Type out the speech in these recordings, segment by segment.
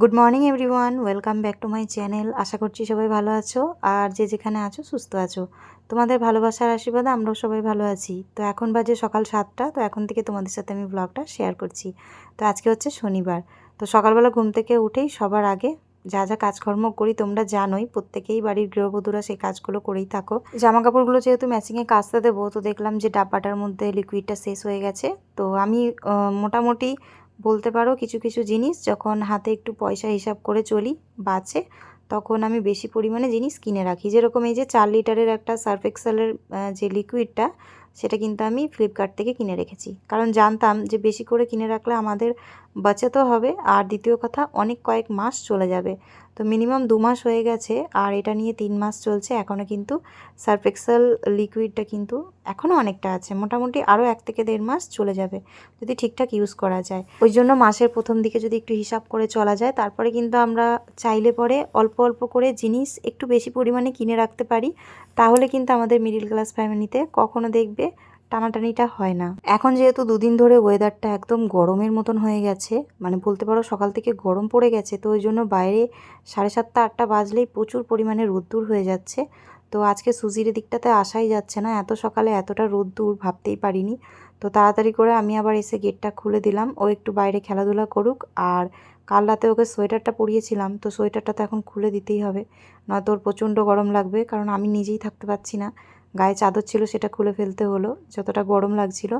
Good morning everyone welcome back to my channel আশা করছি সবাই ভালো আছো। আর যে যেখানে আছো, সুস্থ আছো। তোমাদের ভালোবাসার আশীর্বাদে আমরাও সবাই ভালো আছি। তো এখন বাজে সকাল সাতটা। তো এখন থেকে তোমাদের সাথে আমি ব্লগটা শেয়ার করছি। তো আজকে হচ্ছে শনিবার। তো সকালবেলা ঘুম থেকে উঠেই সবার আগে যা যা কাজকর্ম করি তোমরা জানোই, প্রত্যেকেই বাড়ির গৃহবধূরা সেই কাজগুলো করেই থাকো। জামা কাপড়গুলো যেহেতু ম্যাচিংয়ে কাচতে দেবো, তো দেখলাম যে ডাব্বাটার মধ্যে লিকুইডটা শেষ হয়ে গেছে। তো আমি মোটামুটি বলতে পারো কিছু কিছু জিনিস যখন হাতে একটু পয়সা হিসাব করে চলি বাঁচে, তখন আমি বেশি পরিমাণে জিনিস কিনে রাখি। যেরকম এই যে চার লিটারের একটা সার্ফ এক্সেলের যে লিকুইডটা, সেটা কিন্তু আমি ফ্লিপকার্ট থেকে কিনে রেখেছি। কারণ জানতাম যে বেশি করে কিনে রাখলে আমাদের বাঁচাতেও হবে, আর দ্বিতীয় কথা, অনেক কয়েক মাস চলে যাবে। তো মিনিমাম দু মাস হয়ে গেছে আর এটা নিয়ে তিন মাস চলছে। এখনও কিন্তু সার্ফ এক্সেল লিকুইডটা কিন্তু এখনও অনেকটা আছে। মোটামুটি আরও এক থেকে দেড় মাস চলে যাবে যদি ঠিকঠাক ইউজ করা যায়। ওই জন্য মাসের প্রথম দিকে যদি একটু হিসাব করে চলা যায়, তারপরে কিন্তু আমরা চাইলে পরে অল্প অল্প করে জিনিস একটু বেশি পরিমাণে কিনে রাখতে পারি। তাহলে কিন্তু আমাদের মিডিল ক্লাস ফ্যামিলিতে কখনো দেখবে টানাটানিটা হয় না। এখন যেহেতু দুদিন ধরে ওয়েদারটা একদম গরমের মতন হয়ে গেছে মানে বলতে পারো সকাল থেকে গরম পড়ে গেছে, তো ওই জন্য বাইরে সাড়ে সাতটা, আটটা বাজলেই প্রচুর পরিমাণে রোদ্দুর হয়ে যাচ্ছে। তো আজকে সুজির দিকটাতে আসাই যাচ্ছে না, এত সকালে এতটা রোদ্দুর ভাবতেই পারিনি। তো তাড়াতাড়ি করে আমি আবার এসে গেটটা খুলে দিলাম, ও একটু বাইরে খেলাধুলা করুক, আর কাল রাতে ওকে সোয়েটারটা পরিয়েছিলাম, তো সোয়েটারটা তো এখন খুলে দিতেই হবে, নয়তো ওর প্রচণ্ড গরম লাগবে, কারণ আমি নিজেই থাকতে পারছি না। গায়ে চাদর ছিল সেটা খুলে ফেলতে হলো, যতটা গরম লাগছিল।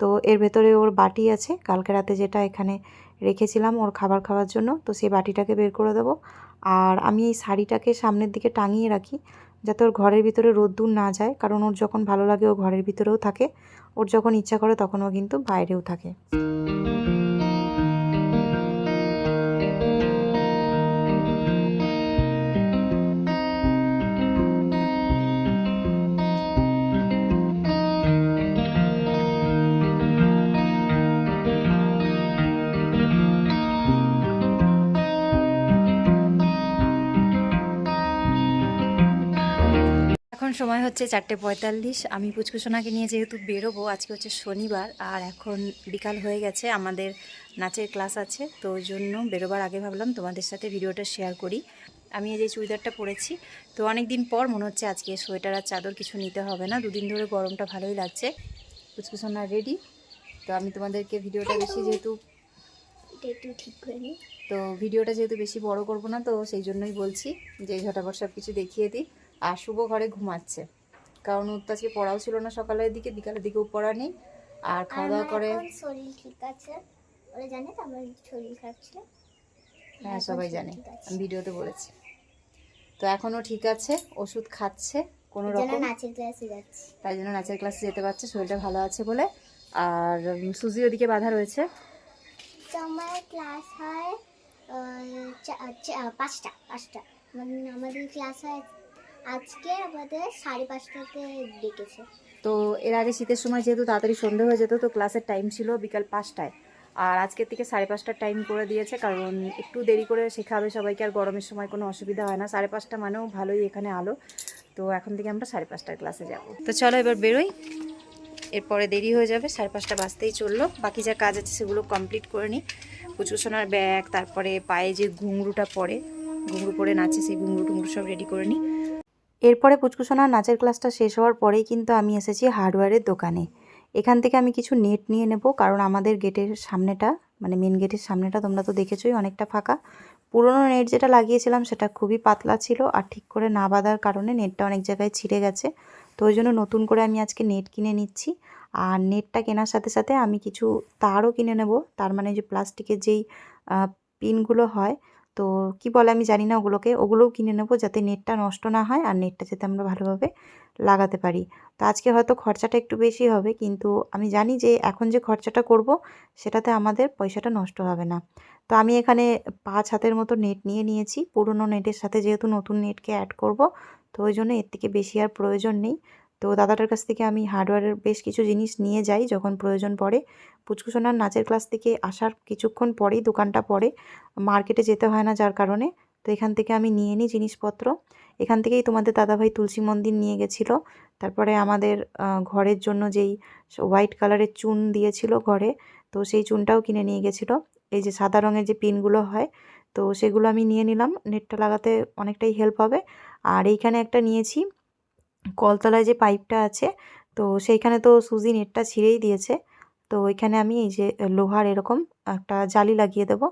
তো এর ভেতরে ওর বাটি আছে, কালকে রাতে যেটা এখানে রেখেছিলাম ওর খাবার খাওয়ার জন্য, তো সেই বাটিটাকে বের করে দেবো। আর আমি এই শাড়িটাকে সামনের দিকে টাঙিয়ে রাখি, যাতে ওর ঘরের ভিতরে রোদ্দুর না যায়, কারণ ওর যখন ভালো লাগে ও ঘরের ভিতরেও থাকে, ওর যখন ইচ্ছা করে তখন ও কিন্তু বাইরেও থাকে। এখন সময় হচ্ছে চারটে পঁয়তাল্লিশ। আমি পুচকুসোনাকে নিয়ে যেহেতু বেরোবো আজকে হচ্ছে শনিবার আর এখন বিকাল হয়ে গেছে আমাদের নাচের ক্লাস আছে তো ওই জন্য বেরোবার আগে ভাবলাম তোমাদের সাথে ভিডিওটা শেয়ার করি। আমি এই যে চুড়িদারটা পরেছি তো অনেক দিন পর মনে হচ্ছে আজকে সোয়েটার আর চাদর কিছু নিতে হবে না দুদিন ধরে গরমটা ভালোই লাগছে। পুচকুসোনা রেডি তো আমি তোমাদেরকে ভিডিওটা বেশি যেহেতু একটু ঠিক করে নিই তো ভিডিওটা যেহেতু বেশি বড় করব না তো সেই জন্যই বলছি যে ঝটাপট সব কিছু দেখিয়ে দিই। আর শুভ ঘরে ঘুমাচ্ছে। কারণ ওর তো আজকে পড়াও ছিল না সকালের দিকে বিকালের দিকেও পড়া নেই। আর খাওয়া দাওয়া করে শরীর ঠিক আছে। ওরা জানে তো আমার শরীর খারাপ ছিল। হ্যাঁ সবাই জানে। আমি ভিডিওতে বলেছি। তো এখনও ঠিক আছে ওষুধ খাচ্ছে কোনো রকম নাচের ক্লাসে যাচ্ছি। তাই জন্য নাচের ক্লাসে যেতে পারছে শরীরটা ভালো আছে বলে। আর সুজি ওদিকে বাধা রয়েছে। আমার ক্লাস হয় পাঁচটা পাঁচটা। মানে আমাদের ক্লাস হয় আজকে আমাদের সাড়ে পাঁচটাতে ডেকেছে। তো এর আগে শীতের সময় যেহেতু তাড়াতাড়ি সন্ধে হয়ে যেত, তো ক্লাসের টাইম ছিল বিকাল পাঁচটায়। আর আজকের থেকে সাড়ে পাঁচটার টাইম করে দিয়েছে, কারণ একটু দেরি করে শেখাবে সবাইকে, আর গরমের সময় কোনো অসুবিধা হয় না। সাড়ে পাঁচটা মানেও ভালোই এখানে আলো। তো এখন থেকে আমরা সাড়ে পাঁচটার ক্লাসে যাব। তো চলো এবার বেরোই। এরপরে দেরি হয়ে যাবে, সাড়ে পাঁচটা বাজতেই চলল। বাকি যা কাজ আছে সেগুলো কমপ্লিট করে নিই। পুচকুসোনার ব্যাগ, তারপরে পায়ে যে ঘুঙরুটা পরে ঘুঙরু পরে নাচে সেই ঘুঙরু টুঙরু সব রেডি করে নিই। এরপরে পুচকুসোনার নাচের ক্লাসটা শেষ হওয়ার পরেই কিন্তু আমি এসেছি হার্ডওয়্যারের দোকানে। এখান থেকে আমি কিছু নেট নিয়ে নেব, কারণ আমাদের গেটের সামনেটা মানে মেন গেটের সামনেটা তোমরা তো দেখেছোই অনেকটা ফাঁকা। পুরনো নেট যেটা লাগিয়েছিলাম সেটা খুবই পাতলা ছিল আর ঠিক করে না বাঁধার কারণে নেটটা অনেক জায়গায় ছিঁড়ে গেছে। তো ওই জন্য নতুন করে আমি আজকে নেট কিনে নিচ্ছি। আর নেটটা কেনার সাথে সাথে আমি কিছু তারও কিনে নেব, তার মানে যে প্লাস্টিকের যেই পিনগুলো হয় তো কি বলে আমি জানি না ওগুলোকে, ওগুলোও কিনে নেব যাতে নেটটা নষ্ট না হয় আর নেটটা যাতে আমরা ভালোভাবে লাগাতে পারি। তো আজকে হয়তো খরচাটা একটু বেশি হবে, কিন্তু আমি জানি যে এখন যে খরচাটা করব সেটাতে আমাদের পয়সাটা নষ্ট হবে না। তো আমি এখানে পাঁচ হাতের মতো নেট নিয়ে নিয়েছি, পুরনো নেটের সাথে যেহেতু নতুন নেটকে অ্যাড করব, তো ওই জন্য এর থেকে বেশি আর প্রয়োজন নেই। তো দাদাটার কাছ থেকে আমি হার্ডওয়্যারের বেশ কিছু জিনিস নিয়ে যাই যখন প্রয়োজন পড়ে। পুচকুসোনার নাচের ক্লাস থেকে আসার কিছুক্ষণ পরেই দোকানটা পড়ে। মার্কেটে যেতে হয় না যার কারণে। তো এখান থেকে আমি নিয়ে নিই জিনিসপত্র। এখান থেকেই তোমাদের দাদাভাই তুলসী মন্দির নিয়ে গেছিল। তারপরে আমাদের ঘরের জন্য যেই হোয়াইট কালারের চুন দিয়েছিল ঘরে, তো সেই চুনটাও কিনে নিয়ে গেছিল। এই যে সাদা রঙের যে পিনগুলো হয়, তো সেগুলো আমি নিয়ে নিলাম। নেটটা লাগাতে অনেকটাই হেল্প হবে। আর এইখানে একটা নিয়েছি কলতলায় যে পাইপটা আছে, তো সেইখানে তো সুজি নেটটা ছিঁড়েই দিয়েছে। তো ওইখানে আমি এই যে লোহার এরকম একটা জালি লাগিয়ে দেবো।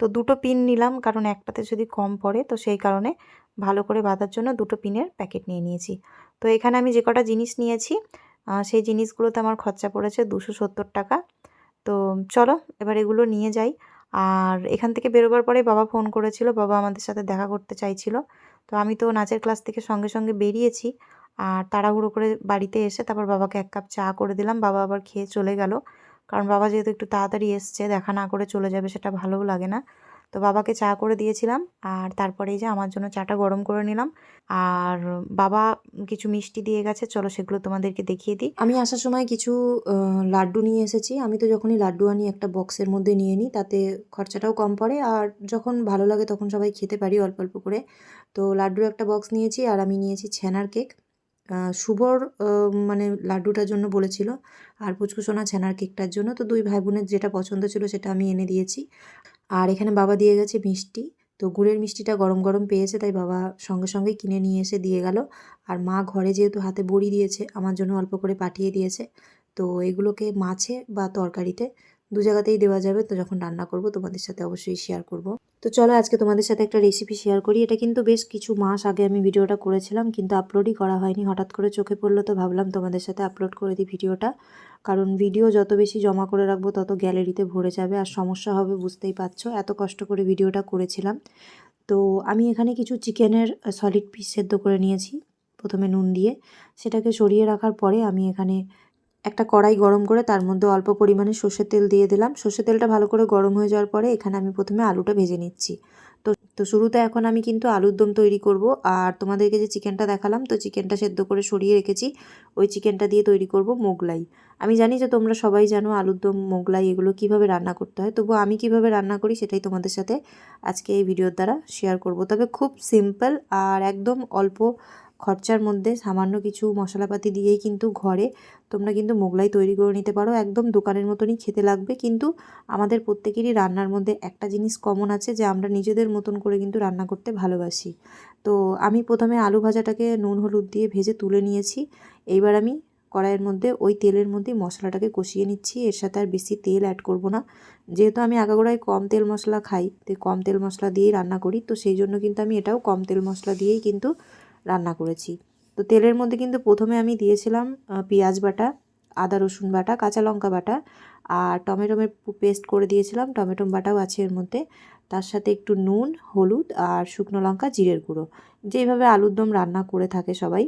তো দুটো পিন নিলাম, কারণ একটাতে যদি কম পড়ে, তো সেই কারণে ভালো করে বাঁধার জন্য দুটো পিনের প্যাকেট নিয়ে নিয়েছি। তো এখানে আমি যে কটা জিনিস নিয়েছি সেই জিনিসগুলোতে আমার খরচা পড়েছে দুশো সত্তর টাকা। তো চলো, এবার এগুলো নিয়ে যাই। আর এখান থেকে বেরোবার পরে বাবা ফোন করেছিল, বাবা আমাদের সাথে দেখা করতে চাইছিল। তো আমি তো নাচের ক্লাস থেকে সঙ্গে সঙ্গে বেরিয়েছি। আর তাড়াহুড়ো করে বাড়িতে এসে তারপর বাবাকে এক কাপ চা করে দিলাম। বাবা আবার খেয়ে চলে গেল। কারণ বাবা যেহেতু একটু তাড়াতাড়ি এসছে, দেখা না করে চলে যাবে সেটা ভালোও লাগে না। তো বাবাকে চা করে দিয়েছিলাম আর তারপরে এই যে আমার জন্য চাটা গরম করে নিলাম। আর বাবা কিছু মিষ্টি দিয়ে গেছে, চলো সেগুলো তোমাদেরকে দেখিয়ে দিই। আমি আসার সময় কিছু লাড্ডু নিয়ে এসেছি। আমি তো যখনই লাড্ডু আনি একটা বক্সের মধ্যে নিয়ে নিই, তাতে খরচাটাও কম পড়ে। আর যখন ভালো লাগে তখন সবাই খেতে পারি অল্প অল্প করে। তো লাড্ডুর একটা বক্স নিয়েছি আর আমি নিয়েছি ছানার কেক। শুভর মানে লাড্ডুটার জন্য বলেছিল আর পুচকুসোনা ছানার কেকটার জন্য। তো দুই ভাই বোনের যেটা পছন্দ ছিল সেটা আমি এনে দিয়েছি। আর এখানে বাবা দিয়ে গেছে মিষ্টি। তো গুড়ের মিষ্টিটা গরম গরম পেয়েছে, তাই বাবা সঙ্গে সঙ্গে কিনে নিয়ে এসে দিয়ে গেল। আর মা ঘরে যেহেতু হাতে বড়ি দিয়েছে, আমার জন্য অল্প করে পাঠিয়ে দিয়েছে। তো এগুলোকে মাছে বা তরকারিতে দু জায়গাতেই দেওয়া যাবে। তো যখন রান্না করব, তোমাদের সাথে অবশ্যই শেয়ার করব। তো চলো আজকে তোমাদের সাথে একটা রেসিপি শেয়ার করি। এটা কিন্তু বেশ কিছু মাস আগে আমি ভিডিওটা করেছিলাম, কিন্তু আপলোডই করা হয়নি। হঠাৎ করে চোখে পড়ল, তো ভাবলাম তোমাদের সাথে আপলোড করে দিই ভিডিওটা। কারণ ভিডিও যত বেশি জমা করে রাখব, তত গ্যালারিতে ভরে যাবে। আর সমস্যা হবে, বুঝতেই পারছ, এত কষ্ট করে ভিডিওটা করেছিলাম। তো আমি এখানে কিছু চিকেনের সলিড পিস সেদ্ধ করে নিয়েছি। প্রথমে নুন দিয়ে। সেটাকে সরিয়ে রাখার পরে আমি এখানে একটা কড়াই গরম করে তার মধ্যে অল্প পরিমাণে সর্ষের তেল দিয়ে দিলাম। সর্ষের তেলটা ভালো করে গরম হয়ে যাওয়ার পরে এখানে আমি প্রথমে আলুটা ভেজে নিচ্ছি। তো তো শুরুতে এখন আমি কিন্তু আলুর দম তৈরি করব। আর তোমাদেরকে যে চিকেনটা দেখালাম, তো চিকেনটা সেদ্ধ করে সরিয়ে রেখেছি। ওই চিকেনটা দিয়ে তৈরি করব মোগলাই। আমি জানি যে তোমরা সবাই জানো আলুর দম, মোগলাই এগুলো কীভাবে রান্না করতে হয়। তবু আমি কীভাবে রান্না করি সেটাই তোমাদের সাথে আজকে এই ভিডিওর দ্বারা শেয়ার করব। তবে খুব সিম্পল আর একদম অল্প খরচার মধ্যে সামান্য কিছু মশলাপাতি দিয়েই কিন্তু ঘরে তোমরা কিন্তু মোগলাই তৈরি করে নিতে পারো। একদম দোকানের মতনই খেতে লাগবে। কিন্তু আমাদের প্রত্যেকেরই রান্নার মধ্যে একটা জিনিস কমন আছে যে আমরা নিজেদের মতন করে কিন্তু রান্না করতে ভালোবাসি। তো আমি প্রথমে আলু ভাজাটাকে নুন, হলুদ দিয়ে ভেজে তুলে নিয়েছি। এইবার আমি কড়াইয়ের মধ্যে ওই তেলের মধ্যেই মশলাটাকে কষিয়ে নিচ্ছি। এর সাথে আর বেশি তেল অ্যাড করব না। যেহেতু আমি আগাগোড়ায় কম তেল মশলা খাই তো কম তেল মশলা দিয়েই রান্না করি। তো সেই জন্য কিন্তু আমি এটাও কম তেল মশলা দিয়েই কিন্তু রান্না করেছি। তো তেলের মধ্যে কিন্তু প্রথমে আমি দিয়েছিলাম পেঁয়াজ বাটা, আদা, রসুন বাটা, কাঁচা লঙ্কা বাটা আর টমেটোমের পেস্ট করে দিয়েছিলাম। টমেটো বাটাও আছে এর মধ্যে। তার সাথে একটু নুন, হলুদ আর শুকনো লঙ্কা, জিরের গুঁড়ো। যেইভাবে আলুর দম রান্না করে থাকে সবাই,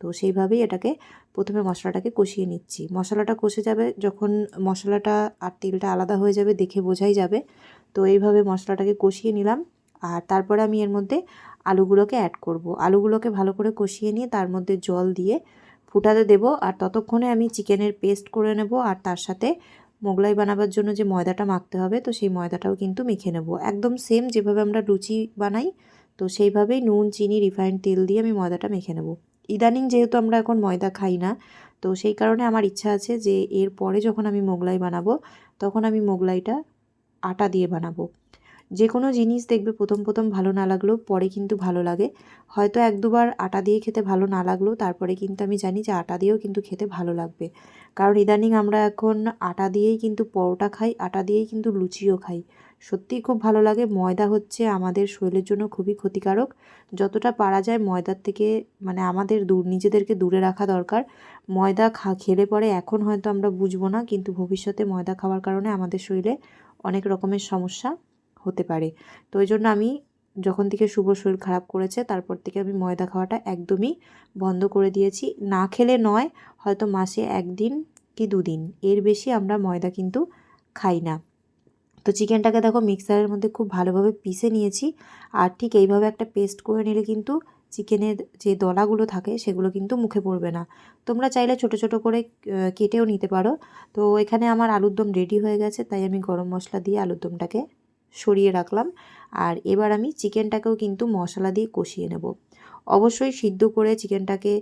তো সেইভাবেই এটাকে প্রথমে মশলাটাকে কষিয়ে নিচ্ছি। মশলাটা কষে যাবে যখন মশলাটা আর তেলটা আলাদা হয়ে যাবে দেখে বোঝাই যাবে। তো এইভাবে মশলাটাকে কষিয়ে নিলাম আর তারপরে আমি এর মধ্যে আলুগুলোকে অ্যাড করব। আলুগুলোকে ভালো করে কষিয়ে নিয়ে তার মধ্যে জল দিয়ে ফুটাতে দেব আর ততক্ষণে আমি চিকেনের পেস্ট করে নেব আর তার সাথে মোগলাই বানাবার জন্য যে ময়দাটা মাখতে হবে তো সেই ময়দাটাও কিন্তু মেখে নেব। একদম সেম যেভাবে আমরা লুচি বানাই তো সেইভাবেই নুন, চিনি রিফাইন্ড তেল দিয়ে আমি ময়দাটা মেখে নেব। ইদানিং যেহেতু আমরা এখন ময়দা খাই না তো সেই কারণে আমার ইচ্ছা আছে যে এর পরে যখন আমি মোগলাই বানাবো তখন আমি মোগলাইটা আটা দিয়ে বানাবো। যে কোনো জিনিস দেখবে প্রথম প্রথম ভালো না লাগলেও পরে কিন্তু ভালো লাগে। হয়তো এক, দুবার আটা দিয়ে খেতে ভালো না লাগলেও তারপরে কিন্তু আমি জানি যে আটা দিয়েও কিন্তু খেতে ভালো লাগবে। কারণ ইদানিং আমরা এখন আটা দিয়েই কিন্তু পরোটা খাই, আটা দিয়েই কিন্তু লুচিও খাই। সত্যিই খুব ভালো লাগে, ময়দা হচ্ছে আমাদের শরীরের জন্য খুবই ক্ষতিকারক। যতটা পারা যায় ময়দার থেকে মানে আমাদের দূর, নিজেদেরকে দূরে রাখা দরকার। ময়দা খা, খেলে পরে এখন হয়তো আমরা বুঝব না, কিন্তু ভবিষ্যতে ময়দা খাওয়ার কারণে আমাদের শরীরে অনেক রকমের সমস্যা। হতে পারে। তো ওই জন্য আমি যখন থেকে শুভ শরীর খারাপ করেছে, তারপর থেকে আমি ময়দা খাওয়াটা একদমই বন্ধ করে দিয়েছি। না খেলে নয়, হয়তো মাসে একদিন কি দুদিন, এর বেশি আমরা ময়দা কিন্তু খাই না। তো চিকেনটাকে দেখো মিক্সারের মধ্যে খুব ভালোভাবে পিষে নিয়েছি। আর ঠিক এইভাবে একটা পেস্ট করে নিলে কিন্তু চিকেনের যে দলাগুলো থাকে, সেগুলো কিন্তু মুখে পড়বে না। তোমরা চাইলে ছোট ছোট করে কেটেও নিতে পারো। তো এখানে আমার আলুর দম রেডি হয়ে গেছে, তাই আমি গরম মশলা দিয়ে আলুর দমটাকে সরিয়ে রাখলাম। আর এবার আমি চিকেনটাকেও কিন্তু মশলা দিয়ে কষিয়ে নেব। অবশ্যই সিদ্ধ করে চিকেনটাকে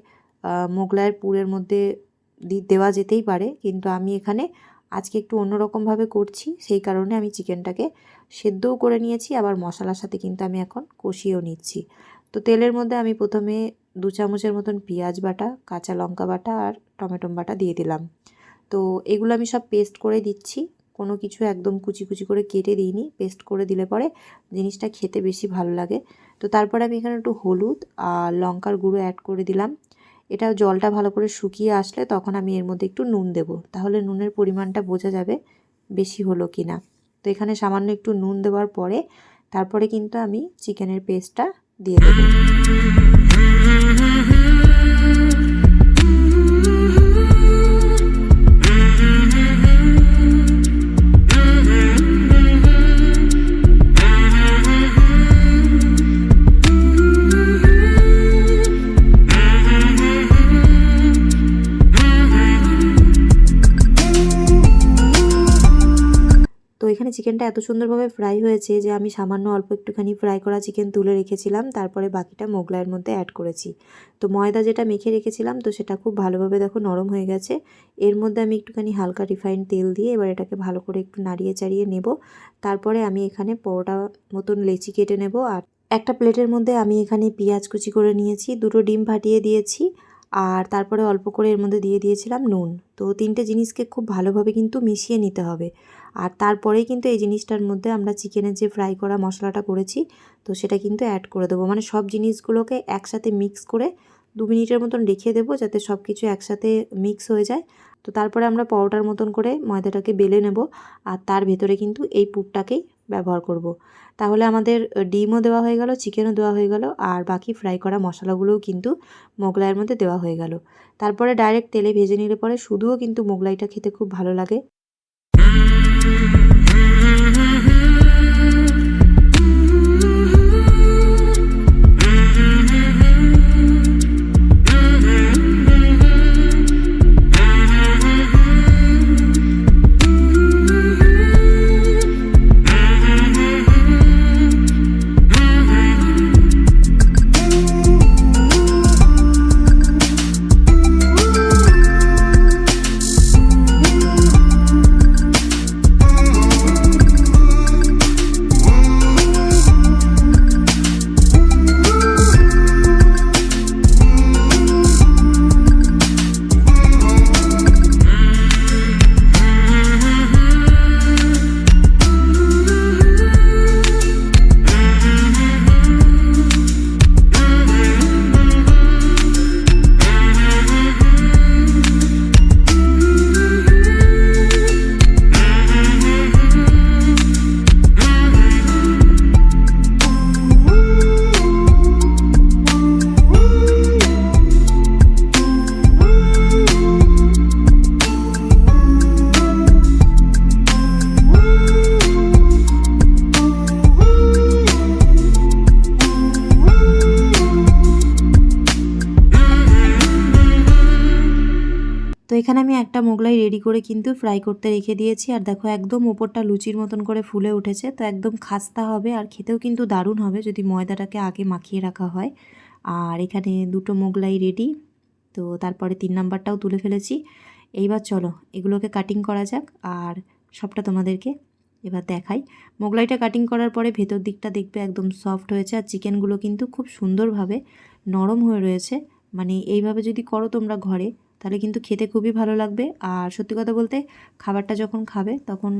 মোগলাইয়ের পুরের মধ্যে দেওয়া যেতেই পারে। কিন্তু আমি এখানে আজকে একটু অন্যরকমভাবে করছি। সেই কারণে আমি চিকেনটাকে সেদ্ধও করে নিয়েছি, আবার মশলার সাথে কিন্তু আমি এখন কষিয়েও নিচ্ছি। তো তেলের মধ্যে আমি প্রথমে দু চামচের মতন পেঁয়াজ বাটা, কাঁচা লঙ্কা বাটা আর টমেটো বাটা দিয়ে দিলাম। তো এগুলো আমি সব পেস্ট করে দিচ্ছি। কোনো কিছু একদম কুচি কুচি করে কেটে দিইনি পেস্ট করে দিলে পরে জিনিসটা খেতে বেশি ভালো লাগে। তো তারপরে আমি এখানে একটু হলুদ আর লঙ্কার গুঁড়ো অ্যাড করে দিলাম। এটা জলটা ভালো করে শুকিয়ে আসলে তখন আমি এর মধ্যে একটু নুন দেব। তাহলে নুনের পরিমাণটা বোঝা যাবে বেশি হলো কি না তো এখানে সামান্য একটু নুন দেওয়ার পরে তারপরে কিন্তু আমি চিকেনের পেস্টটা দিয়ে দেবো। চিকেনটা এত সুন্দরভাবে ফ্রাই হয়েছে যে আমি সামান্য অল্প একটুখানি ফ্রাই করা চিকেন তুলে রেখেছিলাম, তারপরে বাকিটা মোগলাইয়ের মধ্যে অ্যাড করেছি। তো ময়দা যেটা মেখে রেখেছিলাম, তো সেটা খুব ভালোভাবে দেখো নরম হয়ে গেছে। এর মধ্যে আমি একটুখানি হালকা রিফাইন্ড তেল দিয়ে এবার এটাকে ভালো করে একটু নাড়িয়ে চাড়িয়ে নেব। তারপরে আমি এখানে পরোটা মতন লেচি কেটে নেব আর একটা প্লেটের মধ্যে আমি এখানে পেঁয়াজ কুচি করে নিয়েছি, দুটো ডিম ফাটিয়ে দিয়েছি আর তারপরে অল্প করে এর মধ্যে দিয়ে দিয়েছিলাম নুন। তো তিনটে জিনিসকে খুব ভালোভাবে কিন্তু মিশিয়ে নিতে হবে। আর তারপরেই কিন্তু এই জিনিসটার মধ্যে আমরা চিকেনের যে ফ্রাই করা মশলাটা করেছি, তো সেটা কিন্তু অ্যাড করে দেবো। মানে সব জিনিসগুলোকে একসাথে মিক্স করে দু মিনিটের মতন রেখে দেবো যাতে সব কিছু একসাথে মিক্স হয়ে যায়। তো তারপরে আমরা পরোটার মতন করে ময়দাটাকে বেলে নেব আর তার ভেতরে কিন্তু এই পুরটাকেই ব্যবহার করব। তাহলে আমাদের ডিমও দেওয়া হয়ে গেল, চিকেনও দেওয়া হয়ে গেল আর বাকি ফ্রাই করা মশলাগুলোও কিন্তু মোগলাইয়ের মধ্যে দেওয়া হয়ে গেল। তারপরে ডাইরেক্ট তেলে ভেজে নিলে পরে শুধুও কিন্তু মোগলাইটা খেতে খুব ভালো লাগে। এখানে আমি একটা মোগলাই রেডি করে কিন্তু ফ্রাই করতে রেখে দিয়েছি। আর দেখো, একদম ওপরটা লুচির মতন করে ফুলে উঠেছে। তো একদম খাস্তা হবে আর খেতেও কিন্তু দারুণ হবে যদি ময়দাটাকে আগে মাখিয়ে রাখা হয়। আর এখানে দুটো মোগলাই রেডি। তো তারপরে তিন নাম্বারটাও তুলে ফেলেছি। এইবার চলো, এগুলোকে কাটিং করা যাক। আর সবটা তোমাদেরকে এবার দেখাই। মোগলাইটা কাটিং করার পরে ভেতর দিকটা দেখবে একদম সফট হয়েছে। আর চিকেনগুলো কিন্তু খুব সুন্দরভাবে নরম হয়ে রয়েছে। মানে এইভাবে যদি করো তোমরা ঘরে তাহলে কিন্তু খেতে খুবই ভালো লাগবে। আর সত্যি কথা বলতে খাবারটা যখন খাবে তখন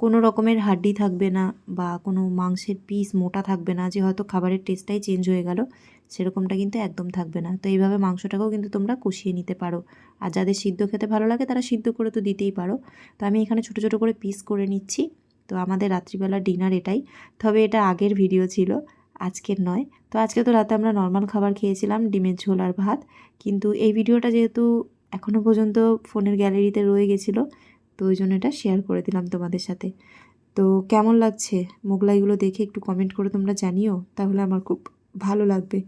কোনো রকমের হাড্ডি থাকবে না বা কোনো মাংসের পিস মোটা থাকবে না যে হয়তো খাবারের টেস্টটাই চেঞ্জ হয়ে গেল, সেরকমটা কিন্তু একদম থাকবে না। তো এইভাবে মাংসটাকেও কিন্তু তোমরা কষিয়ে নিতে পারো। আর যাদের সিদ্ধ খেতে ভালো লাগে তারা সিদ্ধ করে তো দিতেই পারো। তো আমি এখানে ছোটো ছোটো করে পিস করে নিচ্ছি। তো আমাদের রাত্রিবেলা ডিনার এটাই। তবে এটা আগের ভিডিও ছিল, আজকের নয়। তো আজকে তো রাতে আমরা নর্মাল খাবার খেয়েছিলাম, ডিমের ঝোল আর ভাত। কিন্তু এই ভিডিওটা যেহেতু এখনও পর্যন্ত ফোনের গ্যালারিতে রয়ে গেছিল, তো ওই জন্য এটা শেয়ার করে দিলাম তোমাদের সাথে। তো কেমন লাগছে মোগলাইগুলো দেখে একটু কমেন্ট করে তোমরা জানিও, তাহলে আমার খুব ভালো লাগবে।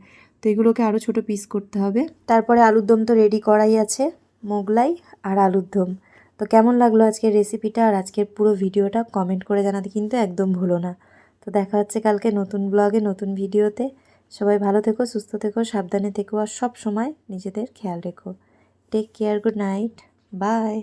তো এগুলোকে আরও ছোট পিস করতে হবে। তারপরে আলুর দম তো রেডি করাই আছে, মোগলাই আর আলুর দম। তো কেমন লাগল আজকের রেসিপিটা আর আজকের পুরো ভিডিওটা কমেন্ট করে জানাতে কিন্তু একদম ভুলো না। তো দেখা হচ্ছে কালকে নতুন ব্লগে নতুন ভিডিওতে সবাই ভালো থেকো, সুস্থ থেকো, সাবধানে থেকো আর সব সময় নিজেদের খেয়াল রেখো। Take care good night bye